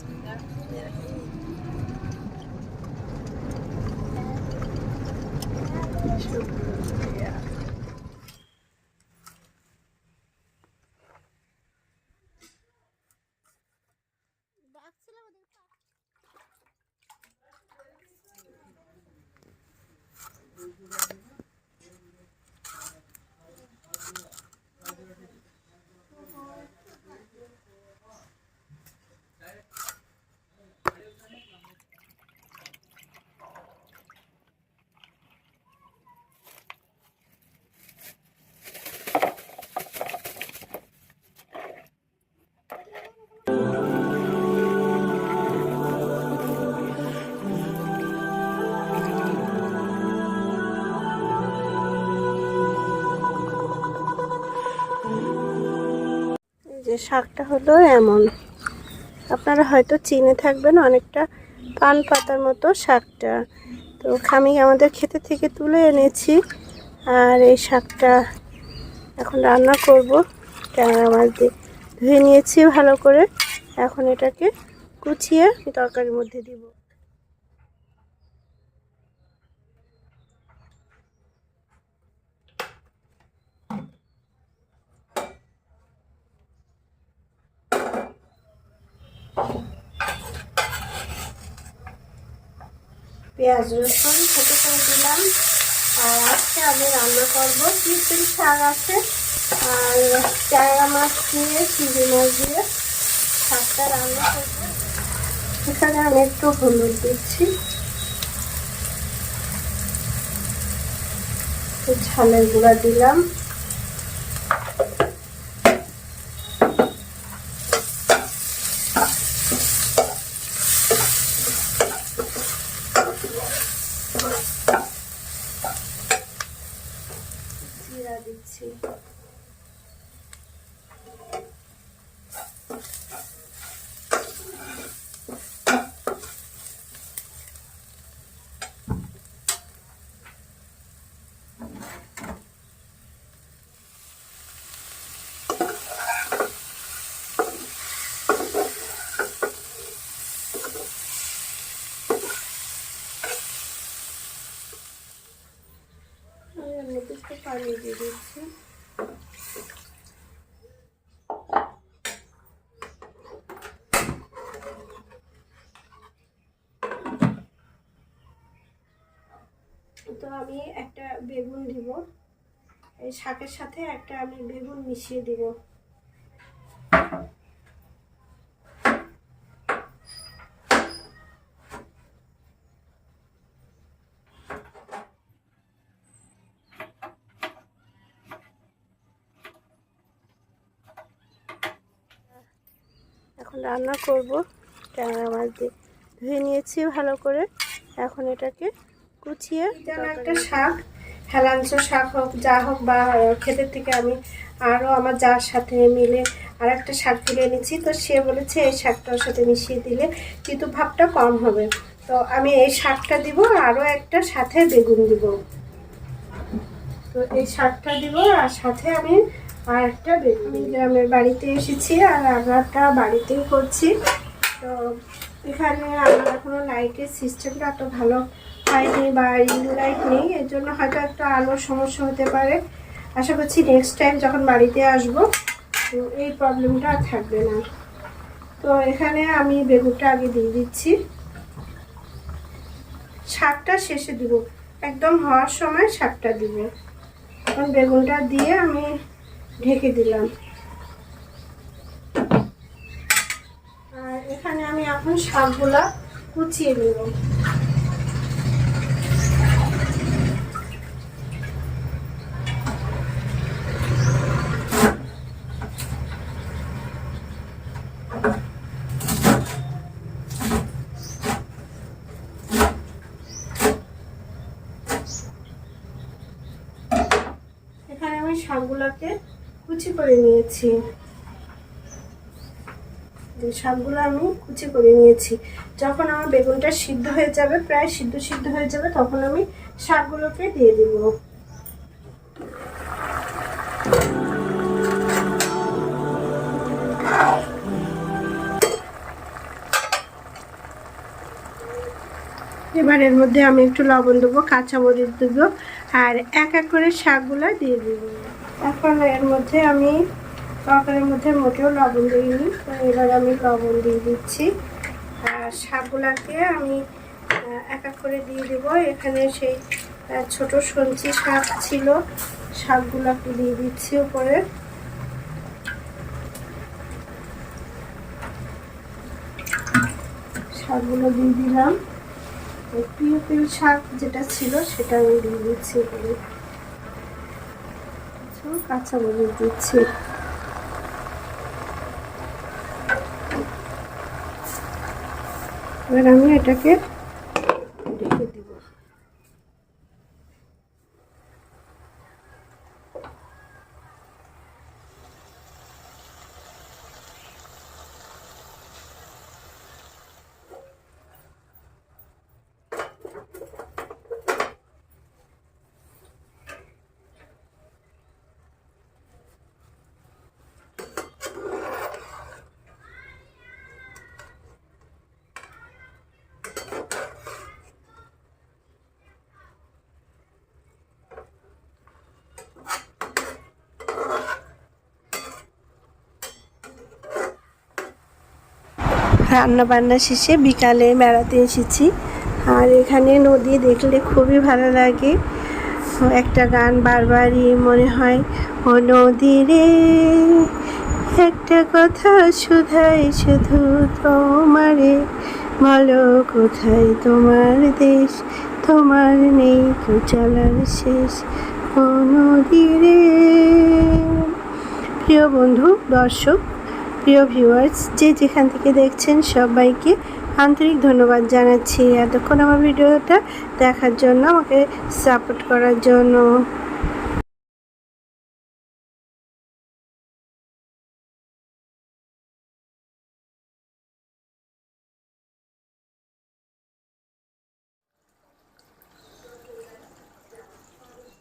এই যে শাকটা হলো এমন। আপনারা হয়তো চিনে থাকবেন অনেকটা পান পাতার মতো শাকটা। তো খামি আমাদের খেতে থেকে তুলে এনেছি। আর এই শাকটা এখন রান্না করব। ট্যাংরা মাছ দিয়ে ধুয়ে নিয়েছি ভালো করে। এখন এটাকে কুচিয়ে তরকারির মধ্যে দিব। পেঁয়াজ রসুন ছোটো করে দিলাম। আর আজকে আমি রান্না করব চিচির শাক আছে। আর চায়রা মাছ দিয়ে, চিংড়ি মাছ দিয়ে শাকটা রান্না করব। এখানে আমি একটু হলুদ দিচ্ছি। ঝালের গুঁড়া দিলাম। জিরা দিচ্ছি আমি এর মধ্যে একটু পানি দিয়ে দিচ্ছি। তো আমি একটা বেগুন দিব। এই শাকের সাথে একটা আমি বেগুন মিশিয়ে দিব। এখন রান্না করব। ট্যাংরা মাছ দিয়ে ধুয়ে নিয়েছি ভালো করে। এখন এটাকে কুচিয়ে একটা শাক, হেলাঞ্চ শাক হোক, যা হোক বা ক্ষেতের থেকে আমি আরও আমার যার সাথে মিলে আর একটা শাক তুলে এনেছি। তো সে বলেছে এই শাকটার সাথে মিশিয়ে দিলে কিন্তু ভাবটা কম হবে। তো আমি এই শাকটা দিব আরও একটা সাথে বেগুন দিব। তো এই শাকটা দিব, আর সাথে আমি আর একটা বেগুন আমি গ্রামের বাড়িতে এসেছি আর রান্নাটা বাড়িতেই করছি। তো এখানে আমার এখনও লাইটের সিস্টেমটা এত ভালো হয়নি বা রিং লাইট নেই এর জন্য হয়তো একটু আলোর সমস্যা হতে পারে। আশা করছি নেক্সট টাইম যখন বাড়িতে আসব তো এই প্রবলেমটা আর থাকবে না। তো এখানে আমি বেগুনটা আগে দিয়ে দিচ্ছি। শাকটা শেষে দিব। একদম হওয়ার সময় শাকটা দিব। এখন বেগুনটা দিয়ে আমি ঢেকে দিলাম। আর এখানে আমি এখন শাকগুলা কুচিয়ে নেব। এখানে আমি শাকগুলাকে কুচি করে নিয়েছি। যে শাকগুলো আমি কুচি করে নিয়েছি। যখন আমার বেগুনটা সিদ্ধ হয়ে যাবে, প্রায় সিদ্ধ সিদ্ধ হয়ে যাবে, তখন আমি শাকগুলোকে দিয়ে দিব। এবার এর মধ্যে আমি একটু লবণ দেবো, কাঁচামরিচ দেবো, আর এক এক করে শাকগুলো দিয়ে দেবো। এখন এর মধ্যে আমি তরকারির মধ্যে মোটেও লবণ দিইনি। তো এবার আমি লবণ দিয়ে দিচ্ছি। আর শাকগুলাকে আমি এক এক করে দিয়ে দেব। এখানে সেই ছোট সঞ্চি শাক ছিল, শাকগুলাকে দিয়ে দিচ্ছি উপরে। শাকগুলো দিয়ে দিলাম। প্রিয় প্রিয় শাক যেটা ছিল, সেটা আমি দিয়ে দিচ্ছি উপরে। কাঁচা মরিচ দিচ্ছি। এবার আমি এটাকে ঢেকে দিব রান্না বান্না শেষে বিকালে বেড়াতে এসেছি। আর এখানে নদী দেখলে খুবই ভালো লাগে। একটা গান বারবারই মনে হয়, ও নদী রে, একটা কথা শুধাই শুধু তোমারে। বলো কোথায় তোমার দেশ? তোমার নেই তো চলার শেষ। ও নদী রে। প্রিয় বন্ধু, দর্শক প্রিয় ভিউয়ার্স, যে যেখান থেকে দেখছেন সবাইকে আন্তরিক ধন্যবাদ জানাচ্ছি। এতক্ষণ আমার ভিডিওটা দেখার জন্য, আমাকে সাপোর্ট করার জন্য।